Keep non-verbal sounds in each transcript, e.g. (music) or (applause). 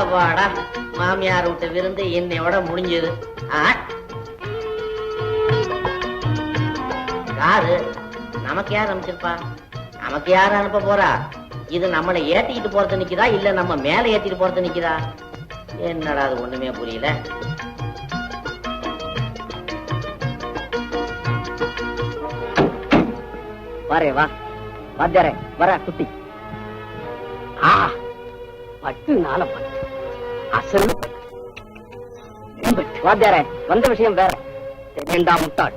வாடா. மாமியார் விட்டு விருந்து என்னையோட முடிஞ்சது. காரு நமக்கு யார் அனுப்பிச்சிருப்பா? நமக்கு யார் அனுப்ப போறா? இது நம்மளை ஏத்திக்கிட்டு போறது நிக்குதா? இல்ல நம்ம மேல ஏத்திட்டு போறது நிக்குதா? என்னடா அது ஒண்ணுமே புரியல. வரே வா. வாத்தியாரே வர குட்டி. ஆ பட்டு நாள பட்டு. அசல். வாத்தியாரே வந்த விஷயம் வேற. வேண்டாம் முட்டாள்.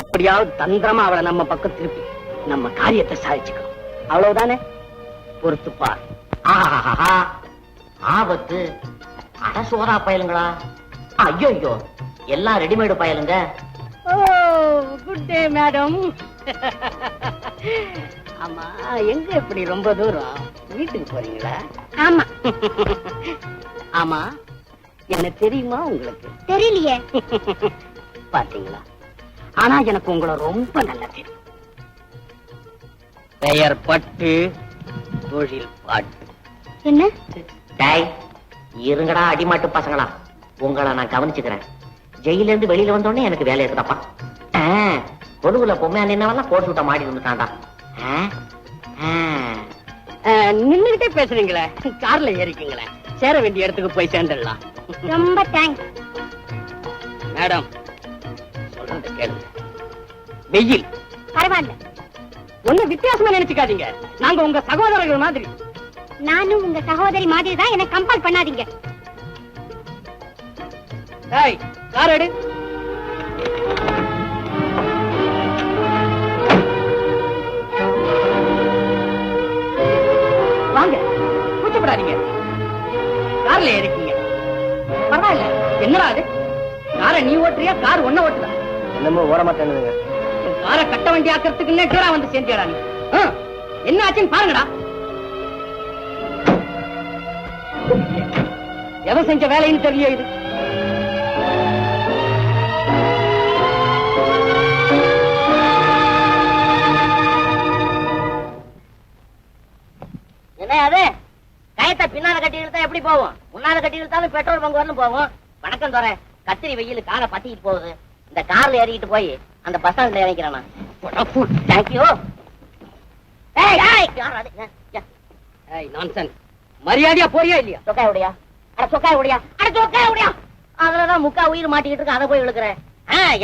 எப்படியாவது தந்திரமா அவளை நம்ம பக்கம் திருப்பி நம்ம காரியத்தை சாதிச்சுக்கணும். அவ்வளவுதானே? பொறுத்து பார். ஆஹாஹாஹா. ஆபத்து. அட சோதா பயலுங்களா? ஐயோ ஐயோ எல்லாம் ரெடிமேடு பயலுங்க. ஓ குட் டே மேடம் ஆமா எங்க இப்படி ரொம்ப தூரம்? வீட்டுக்கு போறீங்களா? ஆமா. (laughs) ஆமா என்ன தெரியுமா உங்களுக்கு? தெரியலையே. பாத்தீங்களா? ஆனா எனக்கு உங்களை ரொம்ப நல்லா தெரியும் பெயர் பட்டு தொழில் பாட்டு. என்ன? டேய் இருங்கடா அடிமாட்டு பசங்களா. உங்களை நான் கவனிச்சுக்கிறேன். ஜெயில இருந்து வெளியில வந்தோடனே எனக்கு வேலை இருக்குதாப்பா. கொழுவுல பொம்மையா நின்னவெல்லாம் போட்டு விட்ட மாடி இருந்துட்டான்டா. நின்னுகிட்டே பேசுறீங்களே. கார்ல ஏறிக்கீங்களே. சேர வேண்டிய இடத்துக்கு போய் சேர்ந்துடலாம். ரொம்ப தேங்க்ஸ் மேடம் சொல்றது கேளுங்க. வெயில். பரவாயில்ல. ஒண்ணு வித்தியாசமா நினைச்சுக்காதீங்க. நாங்க உங்க சகோதரர்கள் மாதிரி. நானும் உங்க சகோதரி மாதிரி தான் என்ன கம்பல் பண்ணாதீங்க. டேய் கார் எடு. கூச்சப்படாதீங்க கார்ல ஏறிக்கீங்க. பரவாயில்ல. என்னடா அது காரை நீ ஓட்டுறியா? கார் ஒன்ன ஓட்டுதா? என்னமோ ஓட மாட்டேங்குதுங்க காரை கட்ட வண்டி ஆக்கிறதுக்கு கீழா வந்து சேர்ந்தியாடா நீ. என்ன ஆச்சுன்னு பாருங்கடா. எவன் செஞ்ச வேலைன்னு தெரியல இது. என்ன அது? கயத்தை பின்னால கட்டி இழுத்தா எப்படி போவோம் முன்னால கட்டி இழுத்தாலும் பெட்ரோல் பங்கு வரணும் போவோம் வணக்கம் தோற கத்திரி வெயில் காலை பத்திக்கிட்டு போகுது. இந்த கார்ல ஏறிக்கிட்டு போய் அந்த பஸ் ஸ்டாண்ட்ல இறங்கிறேன் தேங்க்யூ மரியாதையா போறியா இல்லையா? சொக்காய் உடையா? அட சொக்காய் உடையா? அட சொக்காய் உடையா? அதுலதான் முக்கா உயிர் மாட்டிக்கிட்டு இருக்கு அதை போய் இழுக்கிறேன்.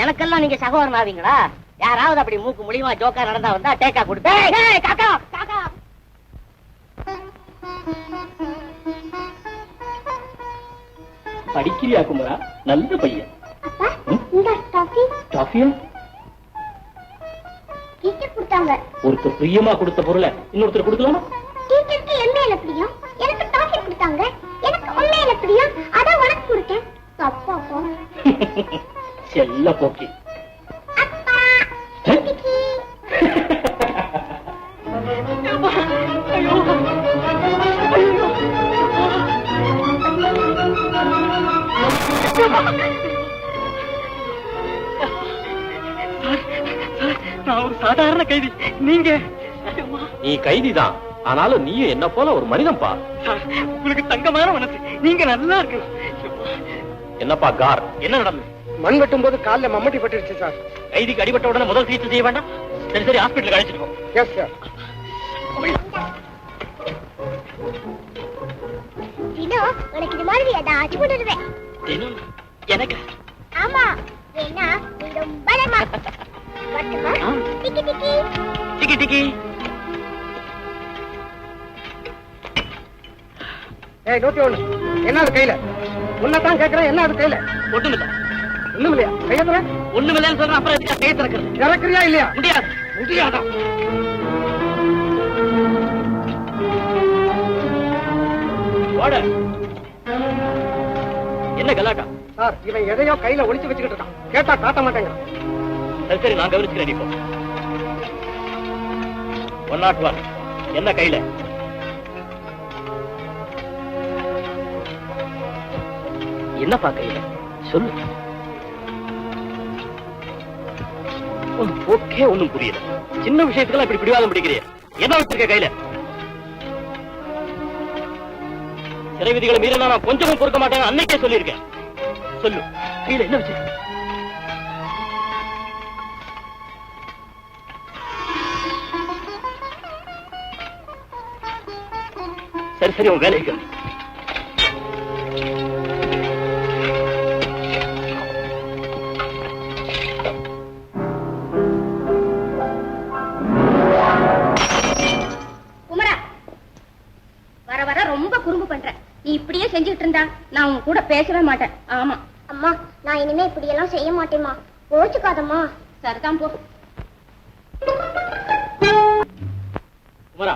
எனக்கெல்லாம் நீங்க சகோதரன் ஆவீங்களா? யாராவது அப்படி மூக்கு முடியுமா ஜோக்கா நடந்தா வந்தா டேக்கா கொடுப்பேன். படிக்கிறியா குமரா? நல்ல பையன். ஒருத்தர் பிரியமா கொடுத்த பொருளை இன்னொருத்தர் கொடுக்கலாமா? டீச்சருக்கு எம்ஏல பிரியம்? எனக்கு டாஃபி கொடுத்தாங்க. எனக்கு உண்மையில பிரியம். அதான் உனக்கு கொடுத்தேன். அப்பா (laughs) செல்ல போக்கி. சாதாரண கைதி. நீங்க? நீ கைதிதான். ஆனாலும் நீயும் என்ன போல ஒரு மனிதன்பா? உங்களுக்கு தங்கமான மனசு. நீங்க நல்லா இருக்கு என்னப்பா கார்? என்ன நடந்தது? மண் வெட்டும் போது கால்ல மம்மட்டி பட்டுருச்சு சார். கைதிக்கு அடிபட்ட உடனே முதல் சிகிச்சை செய்ய வேண்டாம்? சரி சரி ஹாஸ்பிட்டலுக்கு அழைச்சிட்டு போ. எஸ் சார் தினம் உனக்கு இது மாதிரி ஏதாச்சும் கொண்டுடுவேன் தினம்? எனக்கு? ஆமா. ஏன்னா நீ ரொம்ப. டிக்கி டிக்கி ஏய் நூத்தி ஒண்ணு. என்ன அது கையில? உன்னதான் கேக்குறேன் என்ன அது கையில? ஒண்ணுமில்ல. ஒண்ணும் இல்லையா கையத்துல ஒண்ணுமில்லன்னு சொல்றேன் அப்புறம் எதுக்கு கை திறக்கிறது? இறக்குறியா இல்லையா? முடியாது. முடியாதா? ஓட. என்ன கலாட்டா? சார் இவன் எதையோ கையில ஒளிச்சு வச்சுக்கிட்டு இருக்கான். கேட்டா காட்ட மாட்டேங்கிறான். சரி நான் கவனிச்சுக்கிறேன் இப்போ ஒன் நாட் ஒன் என்ன கையில? என்னப்பா கையில? சொல்லு. ஓகே ஒண்ணும் புரியல. சின்ன விஷயத்துக்கெல்லாம் இப்படி பிடிவாதம் பிடிக்கிறீ என்ன வச்சிருக்க கையில? சிறை விதிகளை மீறினா நான் கொஞ்சமும் பொறுக்க மாட்டேன் அன்னைக்கே சொல்லியிருக்கேன். சொல்லு. கையில என்ன வச்சிருக்க? சரி சரி உன் வேலைக்கு கவனி. குமரா வர வர ரொம்ப குறும்பு பண்ற. நீ இப்படியே செஞ்சுட்டு இருந்தா நான் உன் கூட பேசவே மாட்டேன். ஆமா. அம்மா நான் இனிமே இப்படி எல்லாம் செய்ய மாட்டேம்மா. கோச்சுக்காதம்மா. சரிதான் போ. குமரா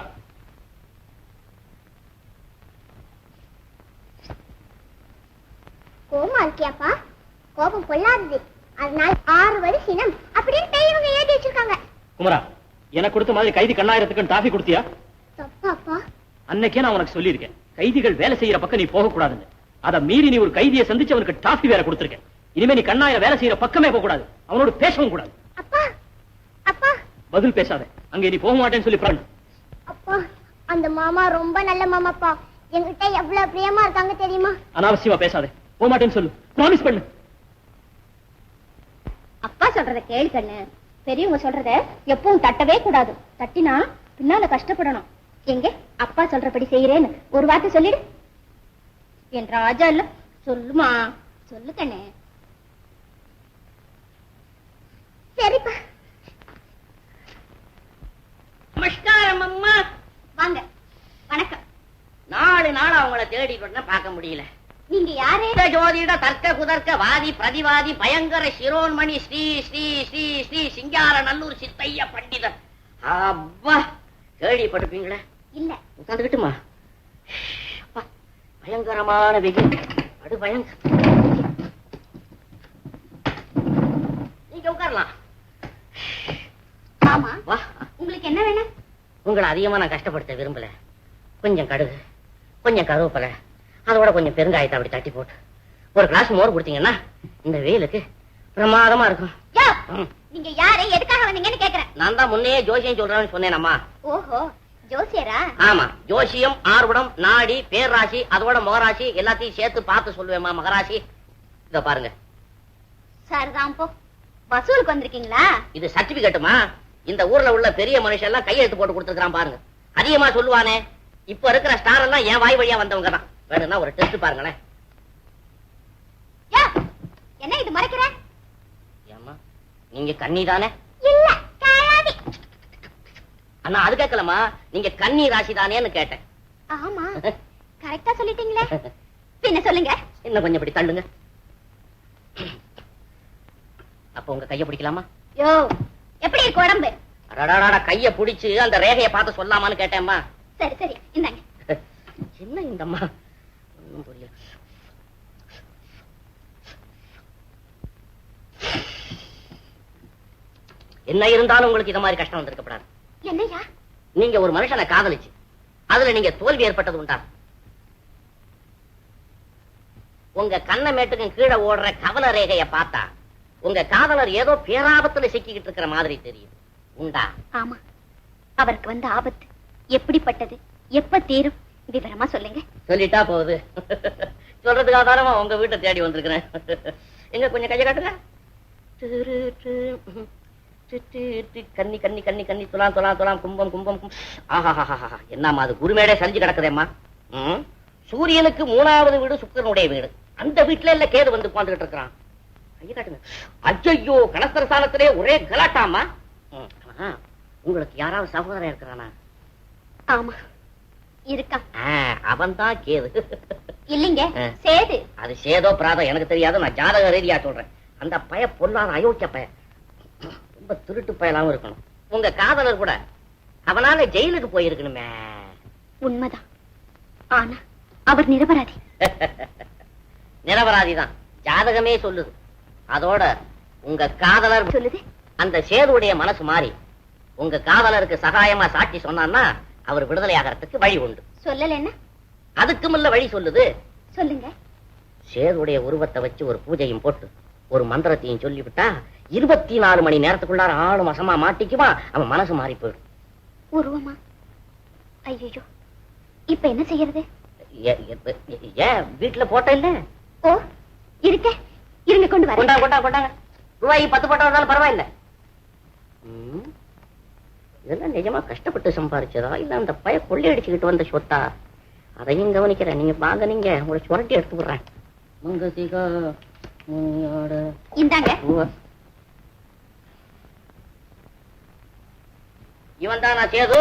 கோமா இருக்கியாப்பா? கோபம் பொல்லாதது. அதனால ஆறு வருஷம் அப்படின்னு பெரியவங்க ஏற்றி வச்சிருக்காங்க. குமரா எனக்கு கொடுத்த மாதிரி கைதி கண்ணாயிரத்துக்கு டாஃபி கொடுத்தியா? தப்பாப்பா. அன்னைக்கே நான் உனக்கு சொல்லியிருக்கேன். கைதிகள் வேலை செய்யற பக்கம் நீ போக கூடாதுன்னு. அதை மீறி நீ ஒரு கைதியை சந்திச்சு அவனுக்கு டாஃபி வேற கொடுத்திருக்கேன். இனிமே நீ கண்ணாயிரம் வேலை செய்யற பக்கமே போக கூடாது. அவனோட பேசவும் கூடாது. அப்பா அப்பா. பதில் பேசாத. அங்கே நீ போக மாட்டேன்னு சொல்லி பிரான் அப்பா அந்த மாமா ரொம்ப நல்ல மாமாப்பா. என்கிட்ட எவ்வளவு பிரியமா இருக்காங்க தெரியுமா? அனாவசியமா பேசாத. போக மாட்டேன்னு சொல்லு. ப்ராமிஸ் பண்ணு. அப்பா சொல்றத கேளு கண்ணு. பெரியவங்க சொல்றத எப்பவும் தட்டவே கூடாது. தட்டினா பின்னால கஷ்டப்படணும். எங்க? அப்பா சொல்றபடி செய்யறேன்னு. ஒரு வார்த்தை சொல்லிடு. என் ராஜா இல்ல. சொல்லுமா. சொல்லு கண்ணே. சரிப்பா. நமஸ்காரம் அம்மா. வாங்க. வணக்கம். நாலு நாள் அவங்கள தேடிட்டு வந்தா பார்க்க முடியல. நீங்க யாரு? ஜோதிட தர்க்க குதர்க்க வாதி பிரதிவாதி பயங்கர சிரோன்மணி ஸ்ரீ ஸ்ரீ ஸ்ரீ ஸ்ரீ சிங்கார நல்லூர் சித்தைய பண்டிதர். அப்பா கேள்விப்பட்டிருப்பீங்களே? இல்ல. உட்காந்துக்கிட்டுமா பயங்கரமான வெயில் அடு பயங்கர நீங்க உட்காரலாம். ஆமா. வா. உங்களுக்கு என்ன வேணும்? உங்களை அதிகமா நான் கஷ்டப்படுத்த விரும்பல. கொஞ்சம் கடுகு கொஞ்சம் கருவேப்பிலை அதோட கொஞ்சம் பெருங்காயத்தை அப்படி தட்டி போட்டு. ஒரு கிளாஸ் மோர் கொடுத்தீங்கன்னா இந்த வெயிலுக்கு பிரமாதமா இருக்கும். நீங்க யாரு? எதுக்காக வந்தீங்கன்னு கேக்குறேன். நான் தான் முன்னே ஜோசியம் சொல்றேன்னு சொன்னேனம்மா ஓஹோ ஜோசியரா? ஆமா ஜோசியம் ஆர்வடம் நாடி பேர்ராசி அதோட முகராசி எல்லாத்தையும் சேர்த்து பார்த்து சொல்லுவேம்மா மகராசி. இத பாருங்க. சரிதான் போ. வசூலுக்கு வந்திருக்கீங்களா? இது சர்டிபிகேட்டுமா? இந்த ஊர்ல உள்ள பெரிய மனுஷன் எல்லாம் கையெழுத்து போட்டு கொடுத்துருக்கான் பாருங்க. அதிகமா சொல்லுவானே. இப்ப இருக்கிற ஸ்டார் எல்லாம் என் வாய் வழியா வந்தவங்க தான். வேணும்னா ஒரு டெஸ்ட் பாருங்களேன். என்ன இது மறைக்கிற? ஏம்மா நீங்க கன்னி தானே? இல்ல காயாதி. அண்ணா அது கேட்கலமா நீங்க கன்னி ராசி தானேன்னு கேட்டேன். ஆமா கரெக்டா சொல்லிட்டீங்களே. பின்ன சொல்லுங்க. இன்னும் கொஞ்சம் இப்படி தள்ளுங்க. அப்ப உங்க கைய பிடிக்கலாமா? யோ எப்படி இருக்கு உடம்பு? அடடாடா கைய பிடிச்சு அந்த ரேகைய பார்த்து சொல்லாமான்னு கேட்டேம்மா. சரி சரி இந்தாங்க. என்ன இந்த ஒண்ணும் புரியல. என்ன இருந்தாலும் உங்களுக்கு இந்த மாதிரி கஷ்டம் வந்திருக்கப்படாது. என்னையா? நீங்க ஒரு மனுஷனை காதலிச்சு அதுல நீங்க தோல்வி ஏற்பட்டது உண்டா உங்க கண்ணமேட்டுக்கும் கீழே ஓடுற கவன ரேகைய பார்த்தா உங்க காதலர் ஏதோ பேராபத்துல சிக்கிக்கிட்டு இருக்கிற மாதிரி தெரியுது. உண்டா? ஆமா. அவருக்கு வந்த ஆபத்து எப்படிப்பட்டது? எப்ப தீரும்? விவரமா சொல்லுங்க. சொல்லிட்டா போகுது. சொல்றதுக்காக தானே உங்க வீட்டை தேடி வந்திருக்கிறேன். எங்க கொஞ்சம் கையை காட்டுங்க. கன்னி கன்னி கன்னி கன்னி துலாம் துலாம் துலாம் கும்பம் கும்பம் கும்- ஆஹாஹாஹாஹா. என்னம்மா அது குருமேடே சரிஞ்சு கிடக்குதேம்மா? ம். சூரியனுக்கு மூணாவது வீடு சுக்கிரனுடைய வீடு. அந்த வீட்டுல இல்ல கேது வந்து உட்கார்ந்துகிட்டு இருக்கிறான். கையை காட்டுங்க. அஜய்யோ கணஸ்தர ஸ்தானத்திலே ஒரே கலாட்டாமா. உங்களுக்கு யாராவது சகோதரன் இருக்கிறானா? ஆமா. இருக்கா அவன் தான் கேது. இல்லைங்க. சேது. அது சேதோ பிராதம் எனக்கு தெரியாது நான் ஜாதக ரீதியா சொல்றேன். அந்த பய பொல்லாத அயோக்கிய பய. ரொம்ப திருட்டு பயலாவும் இருக்கணும். உங்க காதலர் கூட அவனால ஜெயிலுக்கு போயிருக்கணுமே. உண்மைதான். ஆனா அவர் நிரபராதி. (laughs) நிரபராதிதான். ஜாதகமே சொல்லுது. அதோட உங்க காதலர் சொல்லுது. அந்த சேதுடைய மனசு மாறி உங்க காதலருக்கு சகாயமா சாட்சி சொன்னான்னா அவர் விடுதலை ஆகிறதுக்கு வழி உண்டு. சொல்லலன்னா அதுக்கும் இல்ல வழி சொல்லுது. சொல்லுங்க. சேதுடைய உருவத்தை வச்சு ஒரு பூஜையும் போட்டு ஒரு மந்திரத்தையும் சொல்லிவிட்டா இருபத்தி நாலு மணி நேரத்துக்குள்ளார ஆளு மசமா மாட்டிக்குமா? அவன் மனசு மாறி போயிடும். உருவமா? ஐயோ இப்ப என்ன செய்யறது? ஏன் வீட்டுல போட்டோ இல்ல? ஓ இருக்க இருங்க கொண்டு வரேன். கொண்டாங்க கொண்டாங்க கொண்டாங்க. ரூபாய் பத்து போட்டோ இருந்தாலும் பரவாயில்ல. இதெல்லாம் நிஜமா கஷ்டப்பட்டு சம்பாரிச்சதா? இல்ல அந்த பய கொள்ளையடிச்சுக்கிட்டு வந்த சொத்தா? அதையும் கவனிக்கிறேன். நீங்க வாங்க நீங்க. உங்களை சுரட்டி எடுத்து விடுறேன். மங்கசிகா இந்தாங்க. இவன் தான் நான் சேது.